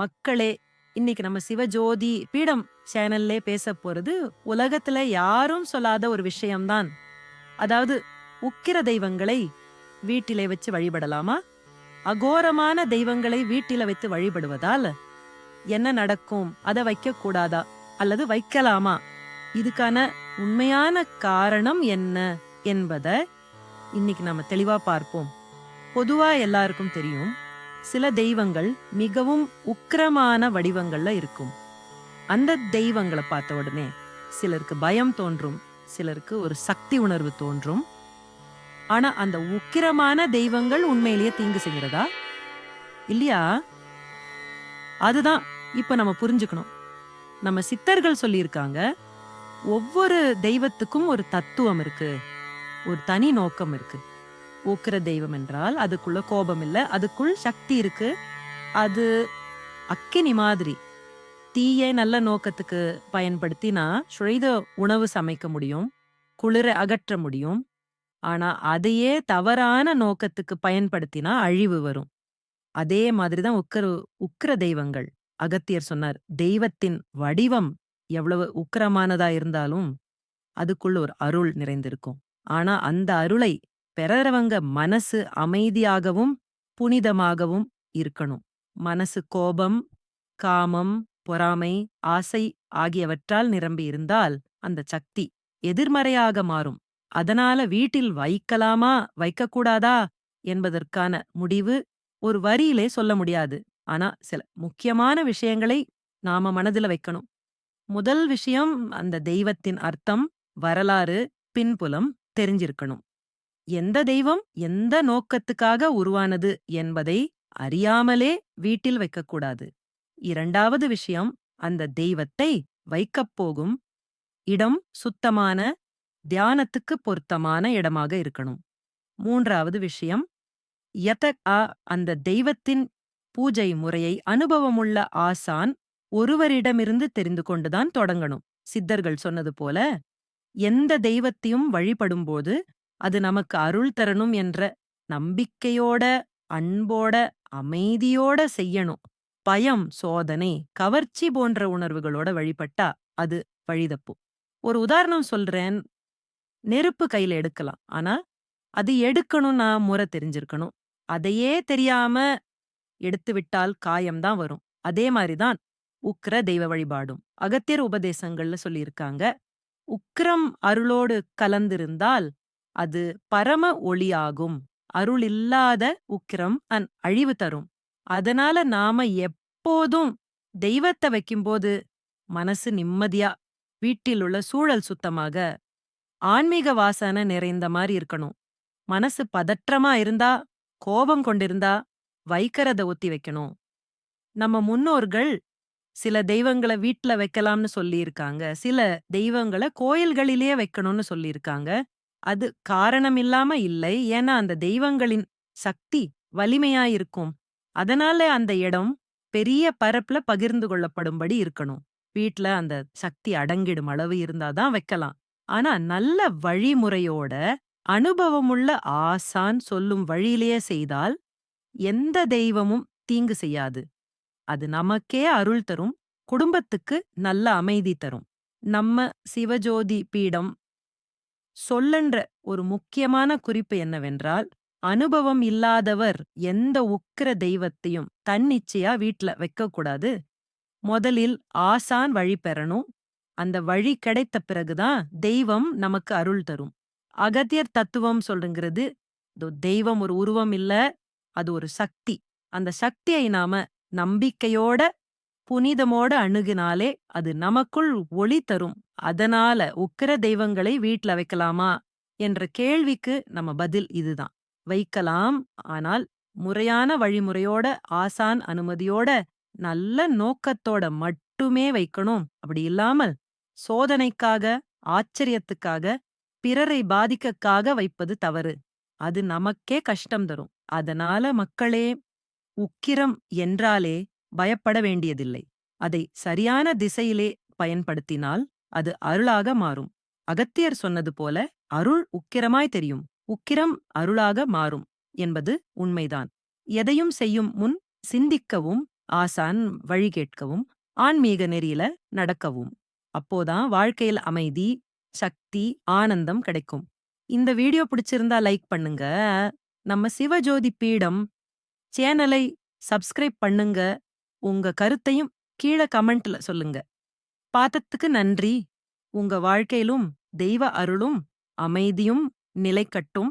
மக்களே இன்னைக்கு நம்ம சிவஜோதி பீடம் சேனல்ல பேச போறது உலகத்துல யாரும் சொல்லாத ஒரு விஷயம்தான். அதாவது உக்கிர தெய்வங்களை வீட்டிலே வச்சு வழிபடலாமா? அகோரமான தெய்வங்களை வீட்டில வைத்து வழிபடுவதால் என்ன நடக்கும்? அதை வைக்க கூடாதா? அல்லது வைக்கலாமா? இதுக்கான உண்மையான காரணம் என்ன என்பதை இன்னைக்கு நம்ம தெளிவா பார்ப்போம். பொதுவா எல்லாருக்கும் தெரியும் சில தெய்வங்கள் மிகவும் உக்கிரமான வடிவங்கள்ல இருக்கும். அந்த தெய்வங்களை பார்த்த உடனே சிலருக்கு பயம் தோன்றும் சிலருக்கு ஒரு சக்தி உணர்வு தோன்றும். ஆனா அந்த உக்கிரமான தெய்வங்கள் உண்மையிலேயே தீங்கு செய்கிறதா? இல்லையா? அதுதான் இப்ப நம்ம புரிஞ்சுக்கணும். நம்ம சித்தர்கள் சொல்லியிருக்காங்க ஒவ்வொரு தெய்வத்துக்கும் ஒரு தத்துவம் இருக்கு ஒரு தனி நோக்கம் இருக்கு. உக்கிர தெய்வம் என்றால் அதுக்குள்ள கோபம் இல்லை. அதுக்குள் சக்தி இருக்கு. அது அக்கினி மாதிரி தீயை நல்ல நோக்கத்துக்கு பயன்படுத்தினா சுழைத உணவு சமைக்க முடியும். குளிர அகற்ற முடியும். ஆனா அதையே தவறான நோக்கத்துக்கு பயன்படுத்தினா அழிவு வரும். அதே மாதிரிதான் உக்கர உக்கிர தெய்வங்கள். அகத்தியர் சொன்னார் தெய்வத்தின் வடிவம் எவ்வளவு உக்கிரமானதா இருந்தாலும் அதுக்குள்ள ஒரு அருள் நிறைந்திருக்கும். ஆனா அந்த அருளை பெறறவங்க மனசு அமைதியாகவும் புனிதமாகவும் இருக்கணும். மனசு கோபம் காமம் பொறாமை ஆசை ஆகியவற்றால் நிரம்பி இருந்தால் அந்த சக்தி எதிர்மறையாக மாறும். அதனால வீட்டில் வைக்கலாமா வைக்கக்கூடாதா என்பதற்கான முடிவு ஒரு வரியிலே சொல்ல முடியாது. ஆனா சில முக்கியமான விஷயங்களை நாம மனதுல வைக்கணும். முதல் விஷயம் அந்த தெய்வத்தின் அர்த்தம் வரலாறு பின்புலம் தெரிஞ்சிருக்கணும். எந்த தெய்வம் எந்த நோக்கத்துக்காக உருவானது என்பதை அறியாமலே வீட்டில் வைக்கக்கூடாது. இரண்டாவது விஷயம் அந்த தெய்வத்தை வைக்கப் போகும் இடம் சுத்தமான தியானத்துக்கு பொருத்தமான இடமாக இருக்கணும். மூன்றாவது விஷயம் யத அந்த தெய்வத்தின் பூஜை முறையை அனுபவமுள்ள ஆசான் ஒருவரிடமிருந்து தெரிந்து கொண்டுதான் தொடங்கணும். சித்தர்கள் சொன்னது போல எந்த தெய்வத்தையும் வழிபடும்போது அது நமக்கு அருள் தரணும் என்ற நம்பிக்கையோட அன்போட அமைதியோட செய்யணும். பயம் சோதனை கவர்ச்சி போன்ற உணர்வுகளோட வழிபட்டா அது வழிதப்பு. ஒரு உதாரணம் சொல்றேன். நெருப்பு கையில எடுக்கலாம். ஆனா அது எடுக்கணும்னா முறை தெரிஞ்சிருக்கணும். அதையே தெரியாம எடுத்து விட்டால் காயம்தான் வரும். அதே மாதிரிதான் உக்கிர தெய்வ வழிபாடும். அகத்தியர் உபதேசங்கள்ல சொல்லியிருக்காங்க. உக்கிரம் அருளோடு கலந்திருந்தால் அது பரம ஒளியாகும். அருளில்லாத உக்கிரம் அன் அழிவு தரும். அதனால நாம எப்போதும் தெய்வத்தை வைக்கும்போது மனசு நிம்மதியா வீட்டில் உள்ள சூழல் சுத்தமாக ஆன்மீக வாசனை நிறைந்த மாதிரி இருக்கணும். மனசு பதற்றமா இருந்தா கோபம் கொண்டிருந்தா வைக்கிறத ஒத்தி வைக்கணும். நம்ம முன்னோர்கள் சில தெய்வங்களை வீட்ல வைக்கலாம்னு சொல்லியிருக்காங்க. சில தெய்வங்களை கோயில்களிலேயே வைக்கணும்னு சொல்லியிருக்காங்க. அது காரணமில்லாம இல்லை. ஏன்னா அந்த தெய்வங்களின் சக்தி வலிமையா இருக்கும் அதனால அந்த இடம் பெரிய பரப்புல பகிர்ந்து கொள்ளப்படும்படி இருக்கணும். வீட்ல அந்த சக்தி அடங்கிடும் அளவு இருந்தாதான் வைக்கலாம். ஆனா நல்ல வழிமுறையோட அனுபவமுள்ள ஆசான் சொல்லும் வழியிலேயே செய்தால் எந்த தெய்வமும் தீங்கு செய்யாது. அது நமக்கே அருள் தரும். குடும்பத்துக்கு நல்ல அமைதி தரும். நம்ம சிவஜோதி பீடம் சொல்லன்ற ஒரு முக்கியமான குறிப்பு என்னவென்றால் அனுபவம் இல்லாதவர் எந்த உக்கிர தெய்வத்தையும் தன்னிச்சையா வீட்ல வைக்கக்கூடாது. முதலில் ஆசான் வழி பெறணும். அந்த வழி கிடைத்த பிறகுதான் தெய்வம் நமக்கு அருள் தரும். அகத்தியர் தத்துவம் சொல்லுங்கிறது தெய்வம் ஒரு உருவம் இல்ல அது ஒரு சக்தி. அந்த சக்தியை நாம நம்பிக்கையோட புனிதமோட அணுகினாலே அது நமக்குள் ஒளி தரும். அதனால உக்கிர தெய்வங்களை வீட்ல வைக்கலாமா என்ற கேள்விக்கு நம்ம பதில் இதுதான். வைக்கலாம். ஆனால் முறையான வழிமுறையோட ஆசான் அனுமதியோட நல்ல நோக்கத்தோட மட்டுமே வைக்கணும். அப்படி இல்லாமல் சோதனைக்காக ஆச்சரியத்துக்காக பிறரை பாதிக்கக்காக வைப்பது தவறு. அது நமக்கே கஷ்டம் தரும். அதனால மக்களே உக்கிரம் என்றாலே பயப்பட வேண்டியதில்லை. அதை சரியான திசையிலே பயன்படுத்தினால் அது அருளாக மாறும். அகத்தியர் சொன்னது போல அருள் உக்கிரமாய் தெரியும். உக்கிரம் அருளாக மாறும் என்பது உண்மைதான். எதையும் செய்யும் முன் சிந்திக்கவும் ஆசான் வழி கேட்கவும் ஆன்மீக நெறியில நடக்கவும். அப்போதான் வாழ்க்கையில் அமைதி சக்தி ஆனந்தம் கிடைக்கும். இந்த வீடியோ பிடிச்சிருந்தா லைக் பண்ணுங்க. நம்ம சிவஜோதி பீடம் சேனலை சப்ஸ்கிரைப் பண்ணுங்க. உங்க கருத்தையும் கீழே கமெண்ட்ல சொல்லுங்க. பார்த்ததுக்கு நன்றி. உங்க வாழ்க்கையிலும் தெய்வ அருளும் அமைதியும் நிலைக்கட்டும்.